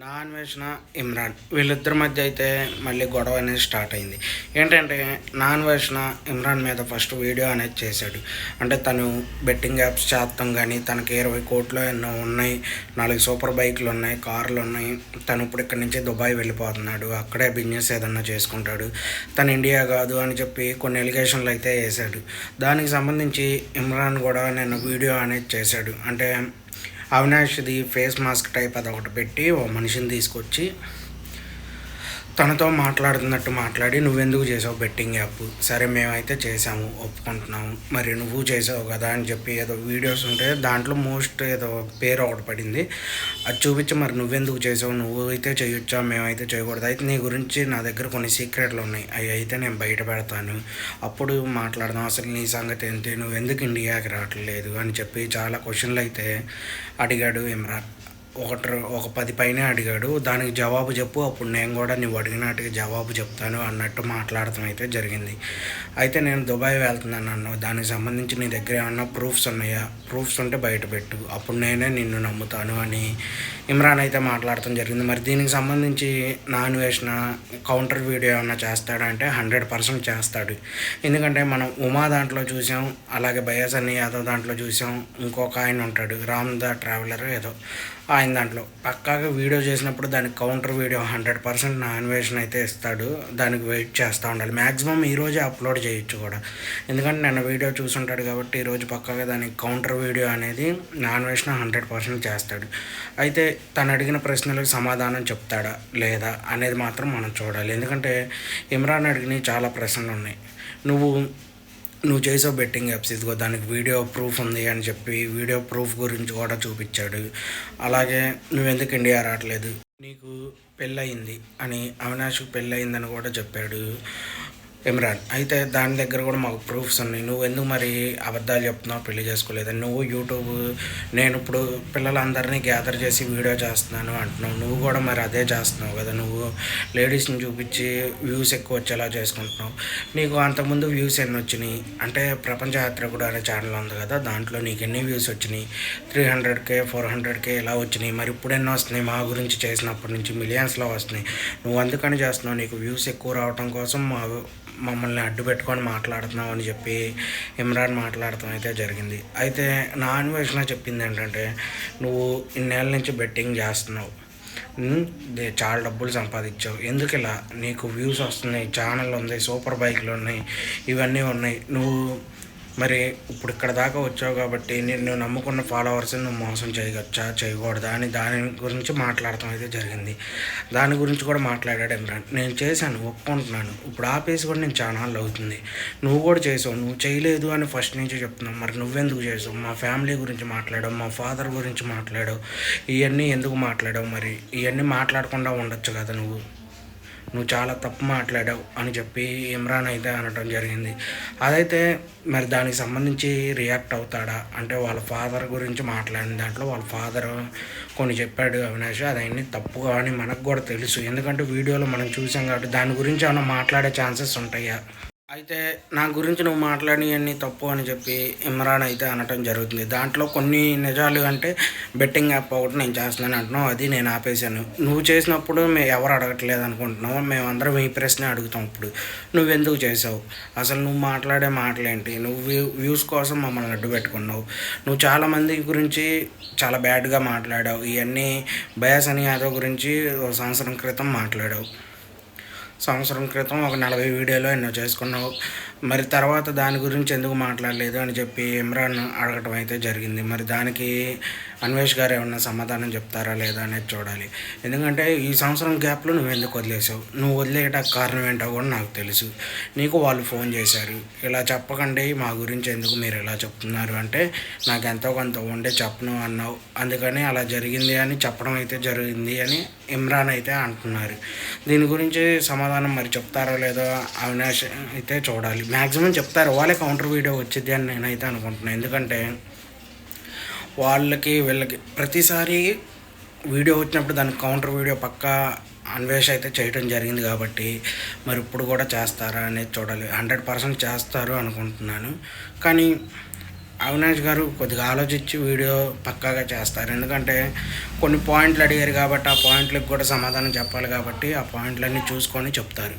నా అన్వేషణ ఇమ్రాన్. వీళ్ళిద్దరి మధ్య అయితే మళ్ళీ గొడవ అనేది స్టార్ట్ అయింది. ఏంటంటే నా అన్వేషణ ఇమ్రాన్ మీద ఫస్ట్ వీడియో అనేది చేశాడు. అంటే తను బెట్టింగ్ యాప్స్ చేస్తాం కానీ తనకి ఇరవై కోట్లు ఎన్నో ఉన్నాయి నాలుగు సూపర్ బైక్లు ఉన్నాయి కార్లు ఉన్నాయి. తను ఇప్పుడు ఇక్కడి నుంచి దుబాయ్ వెళ్ళిపోతున్నాడు. అక్కడే బిజినెస్ ఏదన్నా చేసుకుంటాడు. తను ఇండియా కాదు అని చెప్పి కొన్ని ఎలిగేషన్లు అయితే వేశాడు. దానికి సంబంధించి ఇమ్రాన్ కూడా నేను వీడియో అనేది చేశాడు. అంటే అవినాష్ది ఫేస్ మాస్క్ టైప్ అదొకటి పెట్టి ఓ మనిషిని తీసుకొచ్చి తనతో మాట్లాడుతున్నట్టు మాట్లాడి నువ్వెందుకు చేసావు బెట్టింగ్ యాప్? సరే మేమైతే చేసాము ఒప్పుకుంటున్నాము. మరి నువ్వు చేసావు కదా అని చెప్పి ఏదో వీడియోస్ ఉంటే దాంట్లో మోస్ట్ ఏదో పేరు ఒకటి పడింది. అది చూపించి మరి నువ్వెందుకు చేసావు? నువ్వు అయితే చేయొచ్చా? మేమైతే చేయకూడదు? అయితే నీ గురించి నా దగ్గర కొన్ని సీక్రెట్లు ఉన్నాయి. అవి అయితే నేను బయట పెడతాను. అప్పుడు మాట్లాడదాం. అసలు నీ సంగతి ఏంటి? నువ్వు ఎందుకు ఇండియాకి రావట్లేదు? అని చెప్పి చాలా క్వశ్చన్లు అయితే అడిగాడు ఇమ్రాన్. ఒకటి ఒక పది పైనే అడిగాడు. దానికి జవాబు చెప్పు అప్పుడు నేను కూడా నువ్వు అడిగినట్టుగా జవాబు చెప్తాను అన్నట్టు మాట్లాడటం అయితే జరిగింది. అయితే నేను దుబాయ్ వెళ్తున్నాను అన్నావు. దానికి సంబంధించి నీ దగ్గర ఏమన్నా ప్రూఫ్స్ ఉన్నాయా? ప్రూఫ్స్ ఉంటే బయట పెట్టు. అప్పుడు నేనే నిన్ను నమ్ముతాను అని ఇమ్రాన్ అయితే మాట్లాడటం జరిగింది. మరి దీనికి సంబంధించి నాన్ వేసిన కౌంటర్ వీడియో ఏమన్నా చేస్తాడంటే హండ్రెడ్ పర్సెంట్ చేస్తాడు. ఎందుకంటే మనం ఉమా దాంట్లో చూసాం అలాగే బయాస్ అని యాదవ్ దాంట్లో చూసాం. ఇంకొక ఆయన ఉంటాడు రామ్ ద ట్రావెలర్ ఏదో. ఆయన దాంట్లో. పక్కాగా వీడియో చేసినప్పుడు దానికి కౌంటర్ వీడియో హండ్రెడ్ పర్సెంట్ నాన్వేషన్ అయితే ఇస్తాడు. దానికి వెయిట్ చేస్తూ ఉండాలి. మ్యాక్సిమం ఈరోజే అప్లోడ్ చేయొచ్చు కూడా. ఎందుకంటే నేను వీడియో చూసుంటాడు కాబట్టి ఈరోజు పక్కాగా దానికి కౌంటర్ వీడియో అనేది నాన్వేషన్ హండ్రెడ్ పర్సెంట్ చేస్తాడు. అయితే తను అడిగిన ప్రశ్నలకు సమాధానం చెప్తాడా? లేదా? అనేది మాత్రం మనం చూడాలి. ఎందుకంటే ఇమ్రాన్ అడిగిన చాలా ప్రశ్నలు ఉన్నాయి. నువ్వు నువ్వు చేసావు బెట్టింగ్ యాప్స్ ఇదిగో దానికి వీడియో ప్రూఫ్ ఉంది అని చెప్పి వీడియో ప్రూఫ్ గురించి కూడా చూపించాడు. అలాగే నువ్వెందుకు ఇండియా రావట్లేదు? నీకు పెళ్ళయింది అని అవినాష్కి పెళ్ళయిందని కూడా చెప్పాడు. ఇమ్రాన్ అయితే దాని దగ్గర కూడా మాకు ప్రూఫ్స్ ఉన్నాయి. నువ్వు ఎందుకు మరి అబద్ధాలు చెప్తున్నావు? పెళ్ళి చేసుకోలేదని. నువ్వు యూట్యూబ్ నేను ఇప్పుడు పిల్లలందరినీ గ్యాదర్ చేసి వీడియో చేస్తున్నాను అంటున్నావు. నువ్వు కూడా మరి అదే చేస్తున్నావు కదా. నువ్వు లేడీస్ని చూపించి వ్యూస్ ఎక్కువ వచ్చేలా చేసుకుంటున్నావు. నీకు అంతకుముందు వ్యూస్ ఎన్ని వచ్చినాయి? అంటే ప్రపంచ యాత్రకుడు అనే ఛానల్ ఉంది కదా. దాంట్లో నీకు ఎన్ని వ్యూస్ వచ్చినాయి? Three hundred K four hundred K ఇలా వచ్చినాయి? మరి ఇప్పుడు ఎన్నో వస్తున్నాయి? మా గురించి చేసినప్పటి నుంచి మిలియన్స్లో వస్తున్నాయి. నువ్వు అందుకని చేస్తున్నావు. నీకు వ్యూస్ ఎక్కువ రావడం కోసం మా మమ్మల్ని అడ్డు పెట్టుకొని మాట్లాడుతున్నావు అని చెప్పి ఇమ్రాన్ మాట్లాడటం అయితే జరిగింది. అయితే నా అన్వేషణ చెప్పింది ఏంటంటే నువ్వు ఇన్నేళ్ళ నుంచి బెట్టింగ్ చేస్తున్నావు. చాలా డబ్బులు సంపాదించావు. ఎందుకు ఇలా? నీకు వ్యూస్ వస్తున్నాయి ఛానల్ ఉంది సూపర్ బైక్లు ఉన్నాయి ఇవన్నీ ఉన్నాయి. నువ్వు మరి ఇప్పుడు ఇక్కడ దాకా వచ్చావు కాబట్టి నేను నమ్ముకున్న ఫాలోవర్స్ నువ్వు మోసం చేయవచ్చా చేయకూడదా. అని దాని గురించి మాట్లాడటం అయితే జరిగింది. దాని గురించి కూడా మాట్లాడాడు ఇమ్రాన్. నేను చేశాను ఒప్పుకుంటున్నాను. ఇప్పుడు ఆపేసి కూడా నేను చాలా అవుతుంది. నువ్వు కూడా చేసావు నువ్వు చేయలేదు అని ఫస్ట్ నుంచి చెప్తున్నావు. మరి నువ్వెందుకు చేసావు? మా ఫ్యామిలీ గురించి మాట్లాడావు మా ఫాదర్ గురించి మాట్లాడావు. ఇవన్నీ ఎందుకు మాట్లాడావు? మరి ఇవన్నీ మాట్లాడకుండా ఉండొచ్చు కదా నువ్వు? నువ్వు చాలా తప్పు మాట్లాడావు అని చెప్పి ఇమ్రాన్ అయితే అనడం జరిగింది. అదైతే మరి దానికి సంబంధించి రియాక్ట్ అవుతాడా? అంటే వాళ్ళ ఫాదర్ గురించి మాట్లాడిన దాంట్లో వాళ్ళ ఫాదర్ కొన్ని చెప్పాడు అవినాష్ అదన్నీ తప్పు అని మనకు కూడా తెలుసు. ఎందుకంటే వీడియోలో మనం చూసాం కాబట్టి దాని గురించి ఏమైనా మాట్లాడే ఛాన్సెస్ ఉంటాయా? అయితే నా గురించి నువ్వు మాట్లాడినవన్నీ తప్పు అని చెప్పి ఇమ్రాన్ అయితే అనటం జరుగుతుంది. దాంట్లో కొన్ని నిజాలు అంటే బెట్టింగ్ యాప్ ఒకటి నేను చేస్తున్నాను అంటున్నావు అది నేను ఆపేశాను. నువ్వు చేసినప్పుడు మేము ఎవరు అడగట్లేదు అనుకుంటున్నావు మేమందరం ఈ ప్రశ్న అడుగుతాం ఇప్పుడు. నువ్వెందుకు చేసావు? అసలు నువ్వు మాట్లాడే మాటలేంటి? నువ్వు వ్యూ- వ్యూస్ కోసం మమ్మల్ని అడ్డు పెట్టుకున్నావు. నువ్వు చాలామంది గురించి చాలా బ్యాడ్గా మాట్లాడావు. ఇవన్నీ బయాస్ అని యాదవ్ గురించి సంవత్సరం క్రితం మాట్లాడావు. సంవత్సరం క్రితం ఒక నలభై వీడియోలో ఎన్నో చేసుకున్నావు. మరి తర్వాత దాని గురించి ఎందుకు మాట్లాడలేదు అని చెప్పి ఇమ్రాన్ అడగటం అయితే జరిగింది. మరి దానికి అన్వేష్ గారు ఏమన్నా సమాధానం చెప్తారా లేదా అనేది చూడాలి. ఎందుకంటే ఈ సంవత్సరం గ్యాప్లో నువ్వు ఎందుకు వదిలేసావు? నువ్వు వదిలేయట కారణం ఏంటో కూడా నాకు తెలుసు. నీకు వాళ్ళు ఫోన్ చేశారు. ఇలా చెప్పకండి మా గురించి ఎందుకు మీరు ఇలా చెప్తున్నారు అంటే నాకు ఎంతో కొంత ఉండే చెప్పను అన్నావు. అందుకని అలా జరిగింది అని చెప్పడం అయితే జరిగింది అని ఇమ్రాన్ అయితే అంటున్నారు. దీని గురించి సమాధానం మరి చెప్తారో లేదో అవినాష్ అయితే చూడాలి. మ్యాక్సిమం చెప్తారు వాళ్ళే కౌంటర్ వీడియో వచ్చింది అని నేనైతే అనుకుంటున్నాను ఎందుకంటే వాళ్ళకి వీళ్ళకి ప్రతిసారి వీడియో వచ్చినప్పుడు దానికి కౌంటర్ వీడియో పక్కా అన్వేష్ అయితే చేయడం జరిగింది కాబట్టి మరి ఇప్పుడు కూడా చేస్తారా అనేది చూడాలి. హండ్రెడ్ పర్సెంట్ చేస్తారు అనుకుంటున్నాను. కానీ అవినాష్ గారు కొద్దిగా ఆలోచించి వీడియో పక్కాగా చేస్తారు. ఎందుకంటే కొన్ని పాయింట్లు అడిగారు కాబట్టి ఆ పాయింట్లకు కూడా సమాధానం చెప్పాలి కాబట్టి ఆ పాయింట్లన్నీ చూసుకొని చెప్తారు.